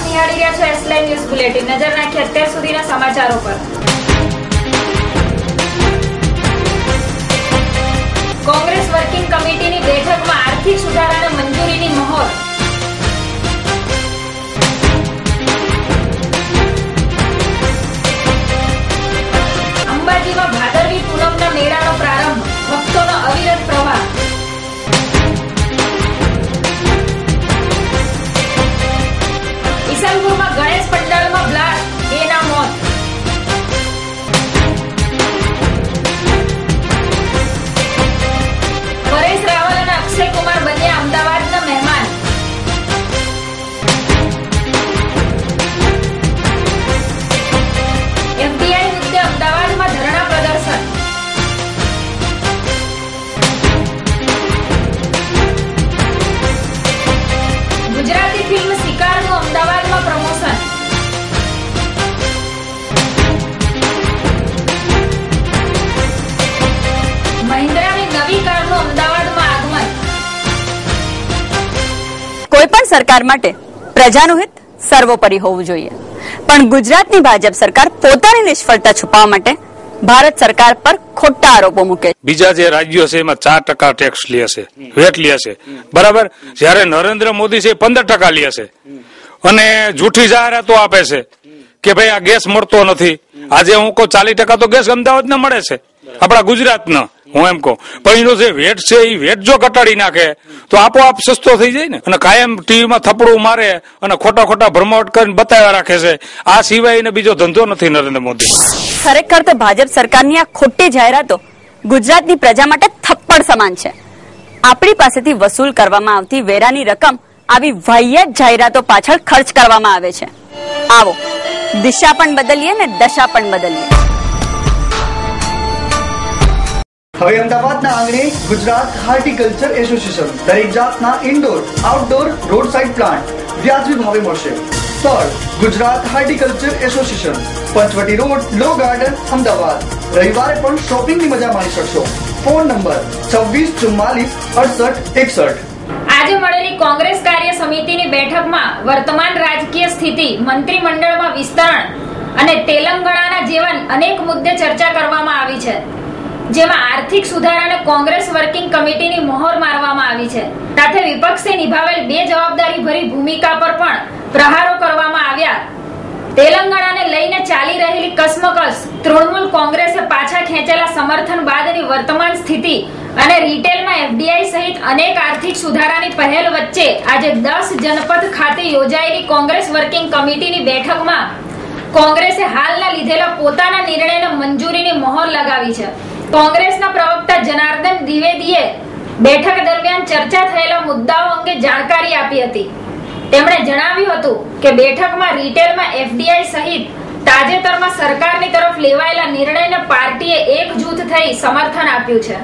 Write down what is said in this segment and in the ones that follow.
આપ નિહાળી રહ્યા છો એસલાઈ ન્યૂઝ બુલેટિન નજર નાખીએ અત્યાર સુધીના સમાચારો પર. કોંગ્રેસ વર્કિંગ કમિટીની બેઠકમાં આર્થિક સુધારાને મંજૂરીની મહોર. અંબાજીમાં ભાદરવી પૂનમના મેળાનો પ્રારંભ. ભક્તોનો અવિરત પ્રવાહ. સરકાર માટે પ્રજાનું હિત સર્વોપરી હોવું જોઈએ. પણ ગુજરાતની ભાજપ સરકાર પોતાની નિષ્ફળતા છુપાવવા માટે ભારત સરકાર પર ખોટા આરોપો મૂકે બીજા જે રાજ્યો છે, એમાં ચાર ટકા ટેક્સ લે છે, વેટ લે છે. બરાબર? જયારે નરેન્દ્ર મોદી છે પંદર ટકા લે છે. અને જૂઠી જાહેરાતો આપે છે કે ભાઈ આ ગેસ મળતો નથી. આજે હું કહું, ચાલીસ ટકા તો ગેસ અમદાવાદ ને મળે છે. આપણા ગુજરાત હું એમ કહું. પણ એનો જે વેટ છે એ વેટ જો ઘટાડી નાખે, તો આપોઆપ સસ્તો થઈ જાય ને. અને કાયમ ટીવીમાં થપડું મારે અને ખોટા ખોટા ભ્રમાવટ કરીને બતાવ્યા રાખે છે. આ સિવાય બીજો ધંધો નથી નરેન્દ્ર મોદી. ખરેખર તો ભાજપ સરકારની આ ખોટી જાહેરાતો ગુજરાતની પ્રજા માટે થપ્પડ સમાન છે. આપણી પાસેથી વસૂલ કરવામાં આવતી વેરાની રકમ આવી વાહિયાત જાહેરાતો પાછળ ખર્ચ કરવામાં આવે છે. આવો, દિશા પણ બદલીએ ને દશા પણ બદલીએ. હવે અમદાવાદના આંગણે ગુજરાત હાર્ટિકલ્ચર એસોસિએશન, દરેક જાતના indoor outdoor road side plant વ્યાજબી ભાવે મળશે. સ્થળ, Gujarat horticulture association, Panchavati road, law garden, Ahmedabad. રવિવારે પણ શોપિંગની મજા માણી શકશો. ફોન નંબર છવ્વીસ ચુમ્માલીસ અડસઠ એકસઠ. આજે મળેલી કોંગ્રેસ કાર્ય સમિતિની બેઠકમાં વર્તમાન રાજકીય સ્થિતિ, મંત્રીમંડળમાં વિસ્તરણ અને તેલંગાણાના જેવા અનેક મુદ્દે ચર્ચા કરવામાં આવી છે. જેમાં આર્થિક સુધારાને કોંગ્રેસ વર્કિંગ કમિટીની મોહર મારવામાં આવી છે. સાથે વિપક્ષે નિભાવેલ બે જવાબદારી ભરી ભૂમિકા પર પણ પ્રહારો કરવામાં આવ્યા. તેલંગાણાને લઈને ચાલી રહેલી કસમકસ તૃણમૂલ કોંગ્રેસે પાછા ખેંચેલા સમર્થન બાદની વર્તમાન સ્થિતિ અને રિટેલમાં એફડીઆઈ સહિત અનેક આર્થિક સુધારાની પહેલ વચ્ચે આજે દસ જનપદ ખાતે યોજાયેલી કોંગ્રેસ વર્કિંગ કમિટીની બેઠકમાં કોંગ્રેસે હાલના લીધેલા પોતાના નિર્ણયને મંજૂરીની મોહર લગાવી છે. કોંગ્રેસના પ્રવક્તા જનાર્દન દ્વિવેદીએ બેઠક દરમિયાન ચર્ચા થયેલા મુદ્દાઓ અંગે જાણકારી આપી હતી. તેમણે જણાવ્યું હતું કે બેઠકમાં રિટેલમાં એફડીઆઈ સહિત તાજેતરમાં સરકારની તરફ લેવાયેલા નિર્ણયને પાર્ટીએ એક જૂથ થઈ સમર્થન આપ્યું છે.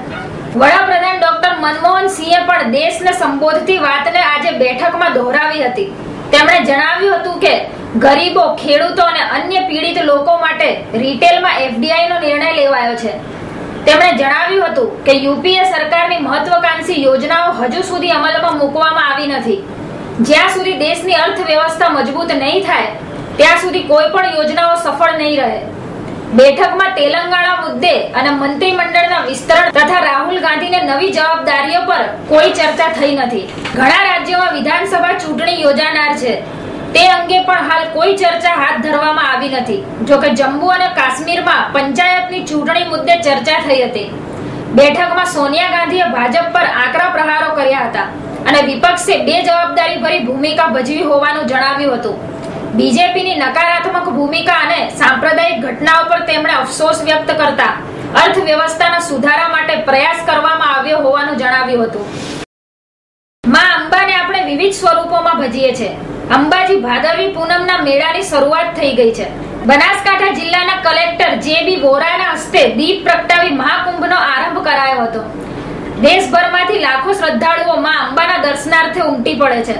વડાપ્રધાન ડોક્ટર મનમોહન સિંહે પણ દેશને સંબોધતી વાતને આજે બેઠકમાં દોહરાવી હતી. તેમણે જણાવ્યું હતું કે ગરીબો, ખેડૂતો અને અન્ય પીડિત લોકો માટે રિટેલમાં એફડીઆઈ નો નિર્ણય લેવાયો છે. તેમણે જણાવ્યું હતું કે યુપીએ સરકારની મહત્વકાંક્ષી યોજનાઓ હજુ સુધી અમલમાં મૂકવામાં આવી નથી. જ્યાં સુધી દેશની અર્થવ્યવસ્થા મજબૂત નહીં થાય, ત્યાં સુધી કોઈ પણ યોજનાઓ સફળ નહીં રહે. બેઠકમાં તેલંગાણા મુદ્દે અને મંત્રીમંડળના વિસ્તરણ તથા રાહુલ ગાંધીને નવી જવાબદારીઓ પર કોઈ ચર્ચા થઈ નથી. ઘણા રાજ્યોમાં વિધાનસભા ચૂંટણી યોજાનાર છે. તે અંગે પણ હાલ કોઈ ચર્ચા હાથ ધરવામાં નથી. જોકે જમ્મુ અને કાશ્મીરમાં પંચાયતની ચૂંટણી મુદ્દે ચર્ચા થઈ હતી. બેઠકમાં સોનિયા ગાંધીએ ભાજપ પર આકરા પ્રહારો કર્યા હતા અને વિપક્ષે બે જવાબદારી ભરી ભૂમિકા ભજવી હોવાનું જણાવ્યું હતું. બીજેપીની નકારાત્મક ભૂમિકા અને સાંપ્રદાયિક ઘટનાઓ પર તેમણે અફસોસ વ્યક્ત કરતા અર્થવ્યવસ્થાના સુધારા માટે પ્રયાસ કરવામાં આવ્યો હોવાનું જણાવ્યું હતું. માં અંબાને આપણે વિવિધ સ્વરૂપોમાં ભજીએ છીએ. અંબાજી ભાદરવી પૂનમના મેળાની શરૂઆત થઈ ગઈ છે. બનાસકાંઠા જિલ્લાના કલેક્ટર જે બી વોરાના હસ્તે દીપ પ્રગટાવી મહાકુંભનો આરંભ કરાયો હતો. દેશભરમાંથી લાખો શ્રદ્ધાળુઓ માં અંબાના દર્શનાર્થે ઉમટી પડે છે.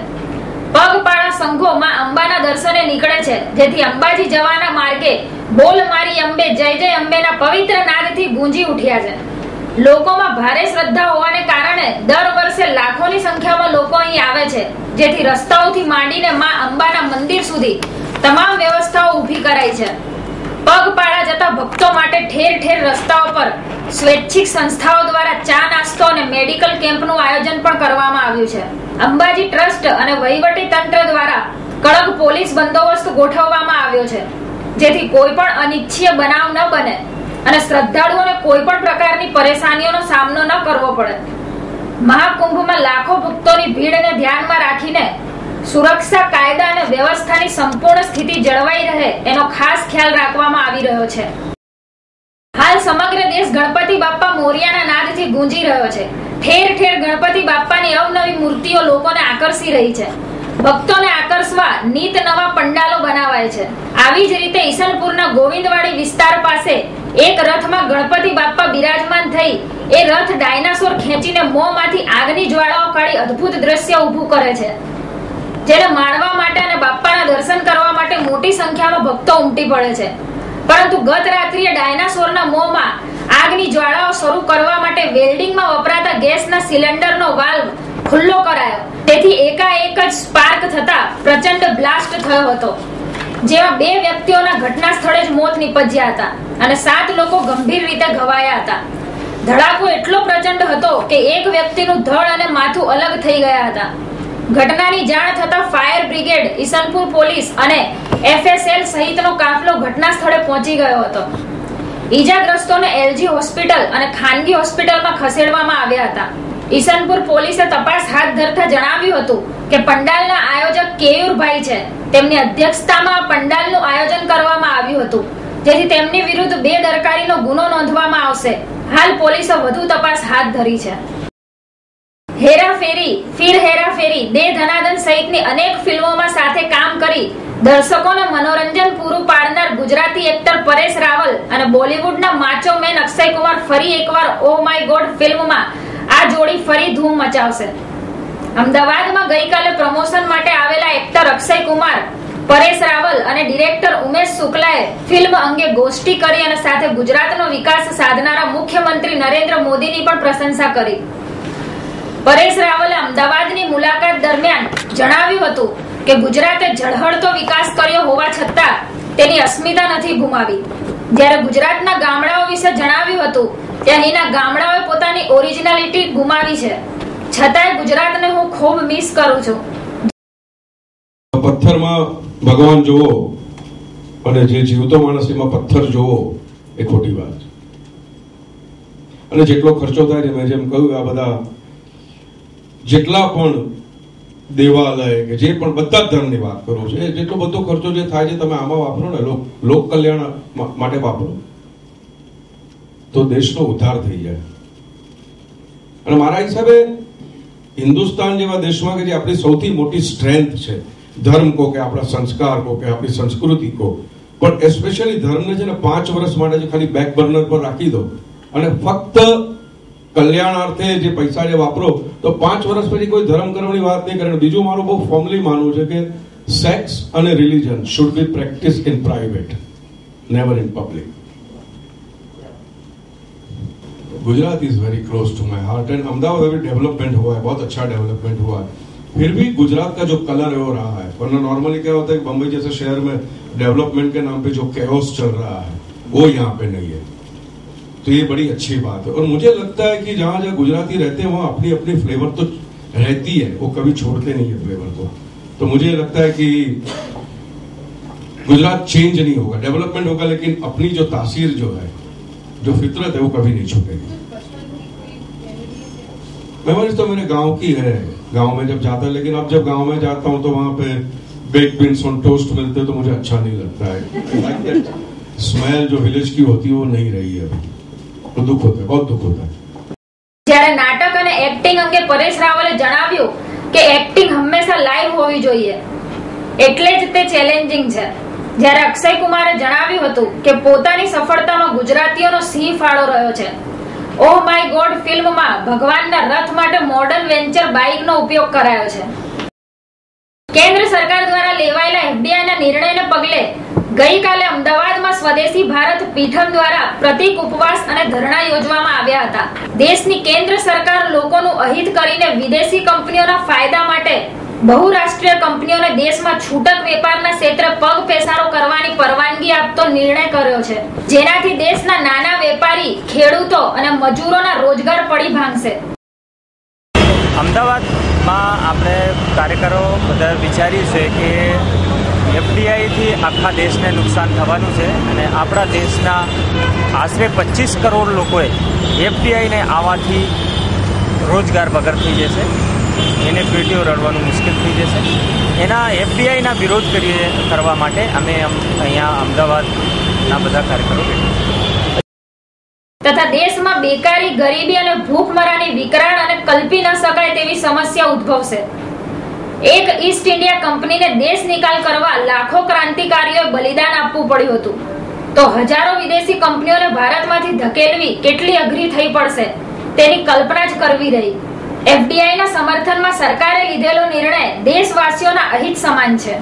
પગપાળા સંઘો માં અંબાના દર્શને નીકળે છે. જેથી અંબાજી જવાના માર્ગે બોલ મારી અંબે, જય જય અંબેના પવિત્ર નાદથી ગુંજી ઉઠ્યા છે. લોકોમાં ભારે શ્રદ્ધા હોવાને કારણે દર વર્ષે લાખોની સંખ્યામાં લોકો અહીં આવે છે. જેથી રસ્તાઓથી માંડીને માં અંબાના મંદિર સુધી તમામ વ્યવસ્થાઓ ઊભી કરાઈ છે. પગપાળા જતા ભક્તો માટે ઠેર ઠેર રસ્તાઓ પર સ્વૈચ્છિક સંસ્થાઓ દ્વારા ચા નાસ્તો અને મેડિકલ કેમ્પનું આયોજન પણ કરવામાં આવ્યું છે. અંબાજી ટ્રસ્ટ અને વહીવટી તંત્ર દ્વારા કડક પોલીસ બંદોબસ્ત ગોઠવવામાં આવ્યો છે. જેથી કોઈ પણ અનિચ્છીય બનાવ ન બને અને શ્રદ્ધાળુઓને કોઈ પણ પ્રકારની પરેશાનીઓનો સામનો ન કરવો પડે. મહાકુંભમાં લાખો ભક્તોની ભીડને ધ્યાનમાં રાખીને સુરક્ષા, કાયદા અને વ્યવસ્થાની સંપૂર્ણ સ્થિતિ જળવાઈ રહે એનો ખાસ ખ્યાલ રાખવામાં આવી રહ્યો છે. હાલ સમગ્ર દેશ ગણપતિ બાપ્પા મોરિયાના નાદથી ગુંજી રહ્યો છે. ઠેર ઠેર ગણપતિ બાપ્પાની અવનવી મૂર્તિઓ લોકોને આકર્ષી રહી છે. ભક્તોને આકર્ષવા નીત નવા પંડાલો બનાવાય છે. આવી જ રીતે ઈસનપુરના ગોવિંદવાડી વિસ્તાર પાસે એક રથમાં ગણપતિ બાપ્પા બિરાજમાન થઈ એ રથ ડાયનાસોર ખેંચીને મોંમાંથી આગની જ્વાળાઓ કાઢી અદ્ભુત દ્રશ્ય ઊભું કરે છે. જેને માણવા માટે અને બાપ્પાના દર્શન કરવા માટે મોટી સંખ્યામાં ભક્તો ઉમટી પડે છે. પરંતુ ગત રાત્રિએ ડાયનાસોરના મોંમાં આગની જ્વાળાઓ શરૂ કરવા માટે વેલ્ડિંગમાં વપરાતા ગેસના સિલિન્ડરનો વાલ્વ ખુલ્લો કરાયો. તેથી એકાએક જ સ્પાર્ક થતા પ્રચંડ બ્લાસ્ટ થયો હતો. જેમાં બે વ્યક્તિઓના ઘટના સ્થળે જ મોત નીપજ્યા હતા અને સાત લોકો ગંભીર રીતે ઘવાયા હતા. ધડાકો એટલો પ્રચંડ હતો કે એક વ્યક્તિનું ધડ અને માથું અલગ થઈ ગયા હતા. ઘટનાની જાણ થતા ફાયર બ્રિગેડ, ઈસનપુર પોલીસ અને એફએસએલ સહિતનો કાફલો ઘટના સ્થળે પહોંચી ગયો હતો. ઈજાગ્રસ્તોને એલજી હોસ્પિટલ અને ખાનગી હોસ્પિટલમાં ખસેડવામાં આવ્યા હતા. ઈસનપુર પોલીસે તપાસ હાથ ધરતા જણાવ્યું હતું કે પંડાલના આયોજક કેયુરભાઈ છે. તેમની અધ્યક્ષતામાં પંડાલનું આયોજન કરવામાં આવ્યું હતું. જેથી તેમની વિરુદ્ધ બેદરકારીનો ગુનો નોંધવામાં આવશે. હાલ પોલીસે વધુ તપાસ હાથ ધરી છે. હેરાફેરી ફિર હેરાફેરી દે ધનાદન સહિતની અનેક ફિલ્મોમાં સાથે કામ કરી દર્શકોને મનોરંજન પૂરું પાડનાર ગુજરાતી એક્ટર પરેશ રાવલ અને બોલિવૂડના માચો મેન અક્ષય કુમાર ફરી એકવાર ઓ માય ગોડ ફિલ્મમાં આ જોડી ફરી ધૂમ મચાવશે. અમદાવાદમાં ગઈકાલે પ્રમોશન માટે આવેલા એક્ટર અક્ષય કુમાર પરેશ રાવલ અને ડિરેક્ટર ઉમેશ શુક્લાએ ફિલ્મ અંગે ગોષ્ઠી કરી અને સાથે ગુજરાતનો વિકાસ સાધનારા મુખ્યમંત્રી નરેન્દ્ર મોદીની પણ પ્રશંસા કરી. પરેશ રાવલે અમદાવાદની મુલાકાત દરમિયાન જણાવ્યું હતું કે ગુજરાતે ઝળહળતો વિકાસ કર્યો હોવા છતાં તેની અસ્મિતા નથી ગુમાવી. જ્યારે ગુજરાતના ગામડાઓ વિશે જણાવ્યું હતું કે અહીંના ગામડાઓએ પોતાની ઓરિજિનાલિટી ગુમાવી છે. છતાંય ગુજરાતને હું ખૂબ મિસ કરું છું. પથ્થરમાં ભગવાન જુઓ અને જે જીવતો માણસ એમાં પથ્થર જોવો એ ખોટી વાત અને જેટલો ખર્ચો થાય છે મેં જેમ કહ્યું, આ બધા જેટલા પણ દેવાલય કે જે પણ બધા જ ધર્મની વાત કરું છું, એ જેટલો બધો ખર્ચો જે થાય છે, તમે આમાં વાપરો ને, લોક લોક કલ્યાણ માટે વાપરો. તો દેશનો ઉદ્ધાર થઈ જાય. અને મારા હિસાબે હિન્દુસ્તાન જેવા દેશમાં કે જે આપણી સૌથી મોટી સ્ટ્રેન્થ છે ધર્મ કો કે આપણા સંસ્કાર કો કે આપણી સંસ્કૃતિ કો પણ એસ્પેશિયલી ધર્મને છે ને પાંચ વર્ષ માટે જે ખાલી બેક બર્નર પર રાખી દો અને ફક્ત કલ્યાણાર્થે જે પૈસા જે વાપરો તો પાંચ વર્ષ પછી કોઈ ધર્મ કરવાની વાત નહીં કરે અને બીજું મારું બહુ ફોર્મલી માનવું છે કે સેક્સ અને religion should be practice in private never in public Gujarat is very close to my heart and Ahmedabad अभी डेवलपमेंट हुआ है बहुत अच्छा डेवलपमेंट हुआ है फिर भी गुजरात का जो कलर है वो रहा है। वरना नॉर्मली क्या होता है कि बम्बई जैसे शहर में डेवलपमेंट के नाम पे जो कैओस चल रहा है वो यहाँ पे नहीं है। तो ये बड़ी अच्छी बात है। और मुझे लगता है कि जहाँ जहाँ गुजराती रहते हैं वहाँ अपनी अपनी फ्लेवर तो रहती है। वो कभी छोड़ते नहीं है फ्लेवर को। तो मुझे लगता है कि गुजरात चेंज नहीं होगा। डेवलपमेंट होगा लेकिन अपनी जो तासीर जो है जो फितरत है वो कभी नहीं छूटेगी। मेमोरीज तो मेरे गाँव की है। गांव में जब जाता है लेकिन अब जब गांव में जाता हूं तो वहां पे बेक बीन्स ऑन टोस्ट मिलते हैं तो मुझे अच्छा नहीं लगता है स्मेल जो विलेज की होती है वो नहीं रही है अभी तो दुख होता है बहुत दुख होता है જ્યારે નાટક અને એક્ટિંગ અંગે પરેશ રાવલે જણાવ્યું કે એક્ટિંગ હંમેશા લાઈવ હોવી જોઈએ એટલે જ તે ચેલેન્જિંગ છે જ્યારે અક્ષય કુમારે જણાવ્યું હતું કે પોતાની સફળતામાં ગુજરાતીઓનો સિંહ ફાળો રહ્યો છે ઓહ માય ગોડ, ફિલ્મમાં ભગવાનના રથ માટે મોડર્ન વેન્ચર બાઇકનો ઉપયોગ કરાયો છે. કેન્દ્ર સરકાર દ્વારા લેવાયેલા એફડીઆઈના નિર્ણયને પગલે ગઈકાલે અમદાવાદમાં સ્વદેશી ભારત પીઠમ દ્વારા પ્રતિક ઉપવાસ અને ધરણા યોજવામાં આવ્યા હતા. દેશની કેન્દ્ર સરકાર લોકોનું અહિત કરીને વિદેશી કંપનીઓના ફાયદા માટે બહુરાષ્ટ્રીય કંપનીઓને દેશમાં છૂટક વેપારના ક્ષેત્રે પગ પેસારો કરવાની પરવાનગી આપતો નિર્ણય કર્યો છે. જેનાથી દેશના નાના વેપારી, ખેડૂતો અને મજૂરોના રોજગાર પડી ભાંગશે. અમદાવાદમાં આપણે કાર્યકરો બધા વિચાર્યું છે કે એફડીઆઈથી આખા દેશને નુકસાન થવાનું છે અને આપણા દેશના આશરે પચીસ કરોડ લોકોએ એફડીઆઈને આવવાથી રોજગાર વગર થઈ જશે. એને પેટીઓ રડવાનું મુશ્કેલ થઈ જશે. એના એફડીઆઈના વિરોધ કરીએ કરવા માટે અમે અહીંયા અમદાવાદના બધા કાર્યકરો બેઠા તથા દેશમાં બેકારી, ગરીબી અને ભૂખમરાની વિકરાળ અને કલ્પી ન શકાય તેવી સમસ્યા ઉદ્ભવશે. એક ઈસ્ટ ઇન્ડિયા કંપનીને દેશ નિકાલ કરવા લાખો ક્રાંતિકારીઓએ બલિદાન આપવું પડ્યું હતું. તો હજારો વિદેશી કંપનીઓને ભારતમાંથી ધકેલવી કેટલી અઘરી થઈ પડશે તેની કલ્પના જ કરવી રહી. એફડીઆઈ ના સમર્થનમાં સરકારે લીધેલો નિર્ણય દેશવાસીઓના અહિત સમાન છે.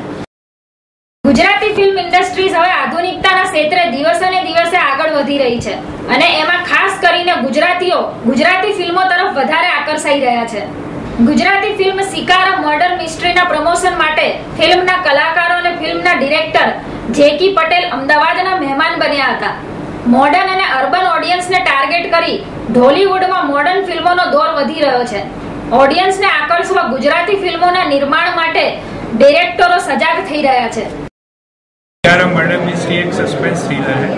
ગુજરાતી ફિલ્મ ઇન્ડસ્ટ્રીઝ હવે આધુનિકતાના ક્ષેત્રે દિવસે ને દિવસે આગળ વધી રહી છે અને એમાં ખાસ કરીને ગુજરાતીઓ ગુજરાતી ફિલ્મો તરફ વધારે આકર્ષાઈ રહ્યા છે. ગુજરાતી ફિલ્મ સિકારા મર્ડર મિસ્ટ્રીના પ્રમોશન માટે ફિલ્મના કલાકારો અને ફિલ્મના ડિરેક્ટર જેકી પટેલ અમદાવાદના મહેમાન બન્યા હતા. મોડર્ન અને અર્બન ઓડિયન્સને ટાર્ગેટ કરી ઢોલીવુડમાં મોડર્ન ફિલ્મોનો દોર વધી રહ્યો છે ઓડિયન્સને આકર્ષવા ગુજરાતી ફિલ્મોના નિર્માણ માટે ડિરેક્ટરો સજાગ થઈ રહ્યા છે यारा मर्डर मिस्ट्री एक सस्पेंस थ्रिलर है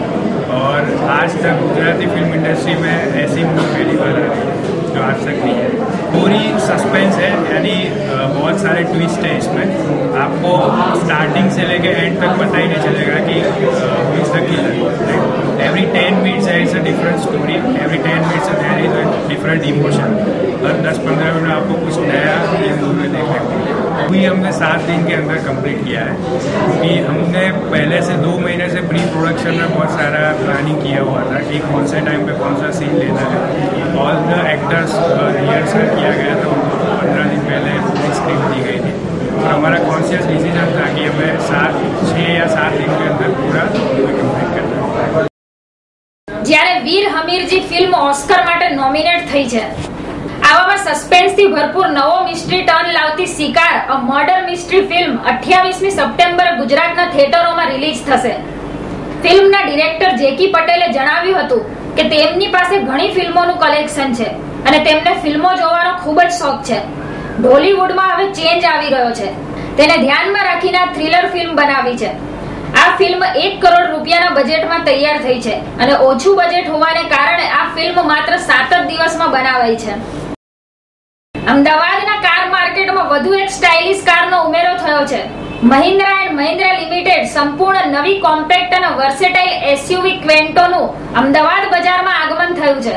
और आज तक गुजराती फिल्म इंडस्ट्री में ऐसी मूवी पहली बार आ रही है जो आज तक नहीं है पूरी सस्पेंस है यानी अ, बहुत सारे ट्विस्ट है इसमें आपको स्टार्टिंग से लेके एंड तक पता ही नहीं चलेगा कि who is the every ten minutes है it's a different story every ten minutes there is a different emotion हर दस पंद्रह मिनट में आपको कुछ नया ये मूवी देखने को मिलेगा। अभी हमने सात दिन के अंदर कंप्लीट किया है। क्योंकि हमने पहले से दो महीने से प्री प्रोडक्शन में बहुत सारा प्लानिंग किया हुआ था कि कौन से टाइम पे कौन सा सीन लेना है। ऑल द एक्टर्स रिहर्सल किया गया था। સસ્પેન્સથી ભરપૂર નવો mystery turn લાવતી Shikar a murder mystery film 28મી સપ્ટેમ્બરે ગુજરાતના થિયેટરોમાં રિલીઝ થશે. ફિલ્મના ડિરેક્ટર જેકી પટેલે જણાવ્યું હતું કે તેમની પાસે ઘણી ફિલ્મોનું કલેક્શન છે અને તેમને ફિલ્મો જોવાનો ખૂબ જ શોખ છે. ઢોલીવુડમાં હવે ચેન્જ આવી રહ્યો છે. તેને ધ્યાનમાં રાખીને થ્રિલર ફિલ્મ બનાવી છે. આ ફિલ્મ એક કરોડ રૂપિયાના બજેટમાં તૈયાર થઈ છે અને ઓછું બજેટ હોવાને કારણે આ ફિલ્મ માત્ર સાત જ દિવસમાં બનાવાઈ છે. અમદાવાદના કાર માર્કેટમાં વધુ એક સ્ટાઇલિશ કારનો ઉમેરો થયો છે. મહિન્દ્રા એન્ડ મહિન્દ્રા લિમિટેડ સંપૂર્ણ નવી કોમ્પેક્ટ અને વર્સેટાઇલ એસયુવી ક્વેન્ટોનું અમદાવાદ બજારમાં આગમન થયું છે.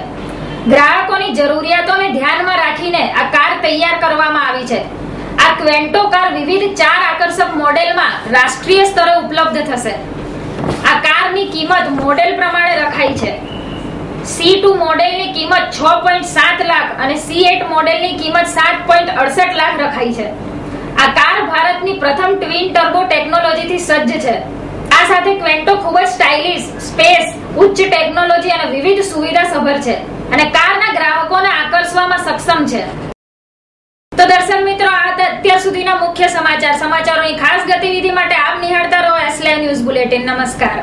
ગ્રાહકોની જરૂરિયાતોને ધ્યાનમાં રાખીને આ કાર તૈયાર કરવામાં આવી છે. આ ક્વેન્ટો કાર વિવિધ ચાર આકર્ષક મોડેલમાં રાષ્ટ્રીય સ્તરે ઉપલબ્ધ થશે. આ કારની કિંમત મોડેલ પ્રમાણે રખાઈ છે. સી ટુ મોડેલની કિંમત છ પોઈન્ટ સાત લાખ અને સી એટ મોડેલની કિંમત સાત પોઈન્ટ અડસઠ લાખ રખાઈ છે. આ કાર ભારતની પ્રથમ ટ્વિન ટર્બો ટેકનોલોજીથી સજ્જ છે. આ સાથે ક્વેન્ટો ખૂબ જ સ્ટાઇલિશ સ્પેસ ઉચ્ચ ટેકનોલોજી અને વિવિધ સુવિધા સભર છે અને કારના ગ્રાહકોને આકર્ષવામાં સક્ષમ છે. તો દર્શક મિત્રો, આ અત્યાર સુધીના મુખ્ય સમાચાર. સમાચારોની ખાસ ગતિવિધિ માટે આપ નિહાળતા રહો એસ ન્યૂઝ બુલેટિન નમસ્કાર.